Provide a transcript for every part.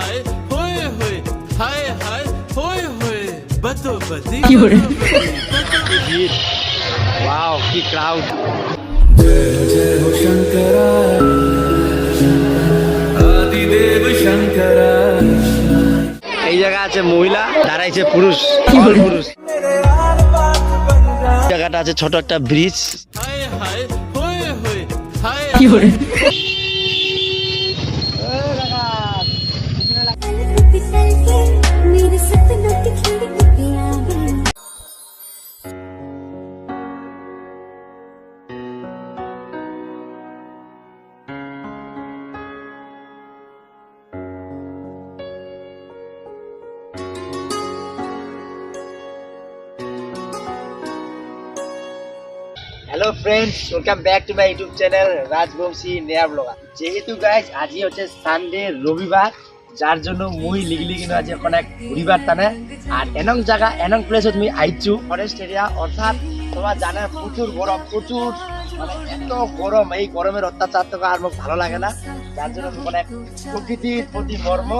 হায় হোয়ে হোয়ে হায় হায় হোয়ে হোয়ে বতো বদি ওয়াও কি ক্রাউড এই জায়গা আছে মহিলা দাঁড়াইছে পুরুষ পুরুষ। জায়গাটা আছে ছোট একটা ব্রিজ হায় হায় হোয়ে হোয়ে হায়। Hello friends welcome back to my YouTube channel Rajbanshi নেয়া ব্লগার যেহেতু গাইজ আজই হচ্ছে সানডে রবিবার, যার জন্য মুই লিগলি কিন্তু আজ এখন এক ঘুরিবার টানে। আর এনং জায়গা এনং প্লেস তুমি আইচু ফরেস্ট এরিয়া অর্থাৎ, তোমার জানার প্রচুর গরম, প্রচুর মানে এত গরম, এই গরমের অত্যাচার তো আর মোক ভালো লাগে না। যার জন্য মানে প্রকৃতির প্রতি মর্ম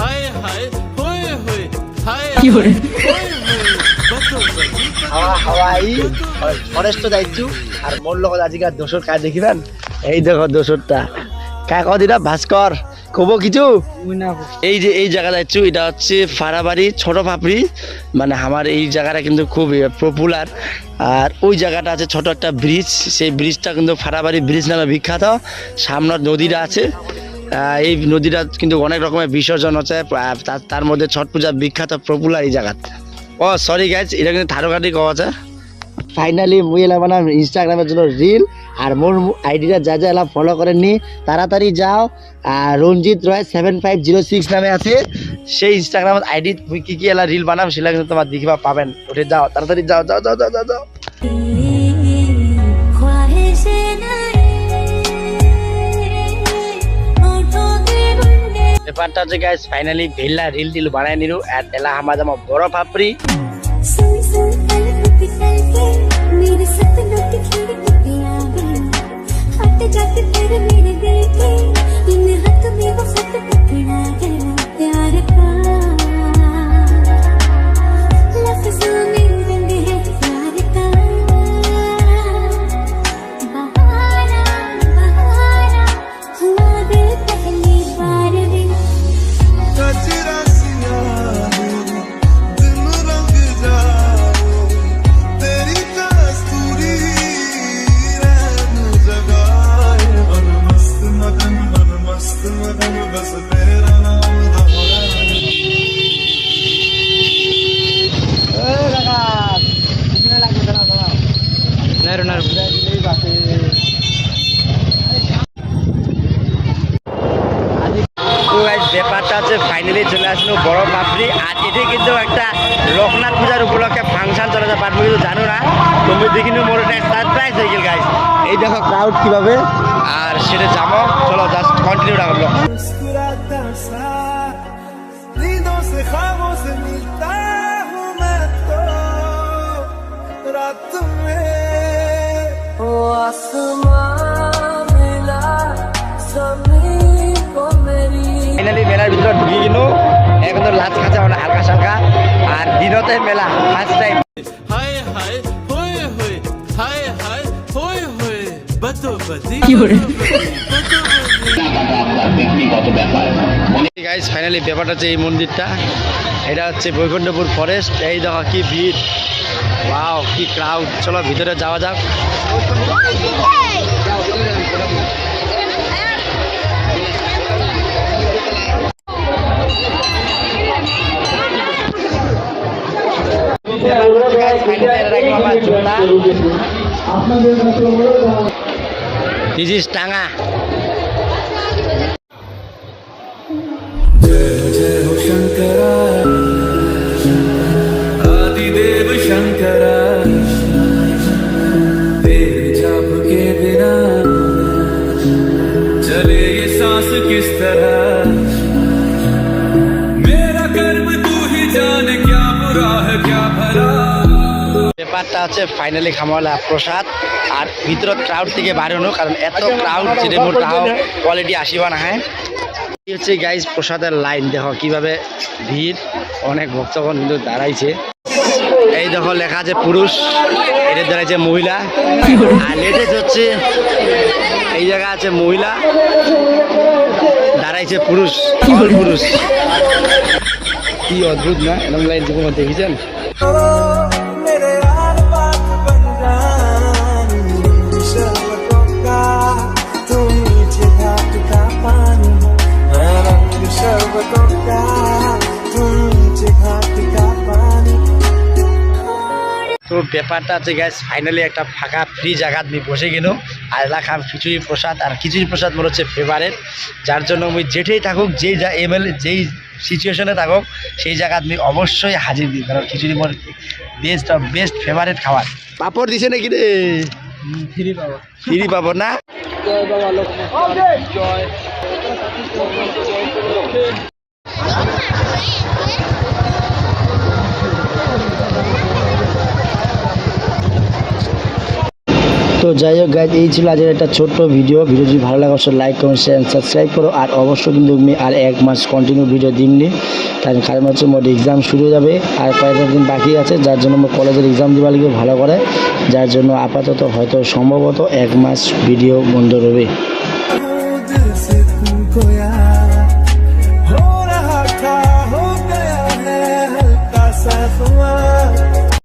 হায় হায় হয়ে হয়ে হায় হোয়ে হোয়ে হাওয়া হাওয়াই ফরেস্ট যাইছু আর মোর লগত আজিকার দোষর কাজ দেখিবেন? এই দেখো দোষরটা কা কদিনা ভাস্কর। কব কিছু? এই যে এই জায়গা যাচ্ছু এটা হচ্ছে ফাড়াবাড়ি ছোট পাপড়ি মানে আমার এই জায়গাটা কিন্তু খুব পপুলার আর ওই জায়গাটা আছে ছোট একটা ব্রিজ সেই ব্রিজটা কিন্তু ফাড়াবাড়ি ব্রিজ নামে বিখ্যাত। সামনের নদীটা আছে। এই নদীটা কিন্তু অনেক রকমের বিসর্জন হচ্ছে। তার- মধ্যে ছট পূজা বিখ্যাত পপুলার এই জায়গাতে ও সরি গাইজ এটা কিন্তু থারোকাটি কওয়া ফাইনালি মুই এলাম ইনস্টাগ্রামের জন্য রিল আর মোর আইডিটা যা যা এলা ফলো করেননি, তাড়াতাড়ি যাও। আর Ranjit Roy seven five zero six নামে আছে। সেই ইনস্টাগ্রাম আইডি মুই কী কী এলা রিল বানাম সেটা কিন্তু তোমার দেখিবা, পাবেন। ওঠে, যাও, তাড়াতাড়ি যাও যাও যাও যাও যাও যাও। ব্যাপারটা হচ্ছে গাইস ফাইনালি ভেল্লা রিল টিল বানাই নিলু। আর এলা আমার জামা বড় পাপড়ি हट जाके फिर मेरे दिल के আর এটি কিন্তু একটা লোকনাথ পূজার উপলক্ষে ফাংশন চলে যায় বাট কিন্তু জানো না তুমি দেখিনি মোর একটা সারপ্রাইজ হয়ে গেল গাইস এই দেখো ক্রাউড কিভাবে আর সেটা যাবো চলো জাস্ট কন্টিনিউ রাখবো मुस्कुराता सा नींदों से ख्वाबों से मिलता हूँ मैं तो रात में ओ आसमां मिला जमीन को मेरी ফাইনালি মেলার ভিতরে ঢুকে গেল এখন তো লাচ খাঁচা মানে হালকা সালকা। আর দিনতে মেলা ফার্স্ট টাইম হায় হায় হোয়ে হোয়ে হায় হায় হোয়ে হোয়ে বতো ফাইনালি ব্যাপারটা হচ্ছে এই মন্দিরটা। এটা হচ্ছে বৈকুণ্ঠপুর ফরেস্ট এই দেখো কি ভিড়। ওয়াও কি ক্রাউড চলো ভিতরে যাওয়া যাক। This is টাঙ্গা ব্যাপারটা হচ্ছে ফাইনালি খামালা প্রসাদ। আর ভিতৰত ক্রাউড থেকে বাড়ানো কারণ এত ক্রাউড যেটা তাও কোয়ালিটি আসিবা নাহে এই হচ্ছে গাইজ প্রসাদের লাইন দেখো কীভাবে ভিড়, অনেক ভক্তগণ কিন্তু দাঁড়াইছে। এই দেখো লেখা আছে পুরুষ, এটা দাঁড়াইছে মহিলা। আর লেটেস্ট হচ্ছে, এই জায়গা আছে মহিলা, দাঁড়াইছে পুরুষ পুরুষ। কি অদ্ভুত না, এরকম লাইন দেখেছেন? তো ব্যাপারটা আছে গ্যাস ফাইনালি একটা ফাঁকা ফ্রি জায়গা আমি বসে গেল আর এলাকার খিচুড়ি প্রসাদ আর খিচুড়ি প্রসাদ মনে হচ্ছে ফেভারেট যার জন্য আমি যেটাই থাকুক যেই যা এমএলএ যেই সিচুয়েশনে থাকুক সেই জায়গা আমি অবশ্যই হাজির দিই। কারণ খিচুড়ি মোর বেস্ট অফ বেস্ট ফেভারেট খাবার। পাপড় দিছে নাকি রে? ফ্রি পাবো। ফ্রি পাবো না? তো যাই হোক গাইজ এই ছিল আজকের একটা ছোট্ট ভিডিও ভিডিও যদি ভালো লাগে, অবশ্যই লাইক কমেন্ট শেয়ার সাবস্ক্রাইব করো। আর অবশ্যই কিন্তু তুমি আর এক মাস কন্টিনিউ ভিডিও দিমনি তাই কারণ মাসের মধ্যে এক্সাম শুরু হয়ে যাবে। আর কয়েকটা দিন বাকি আছে, যার জন্য আমার কলেজের এক্সাম দেওয়া লাগবে ভালো করে। যার জন্য আপাতত হয়তো সম্ভবত এক মাস ভিডিও বন্ধ রবে।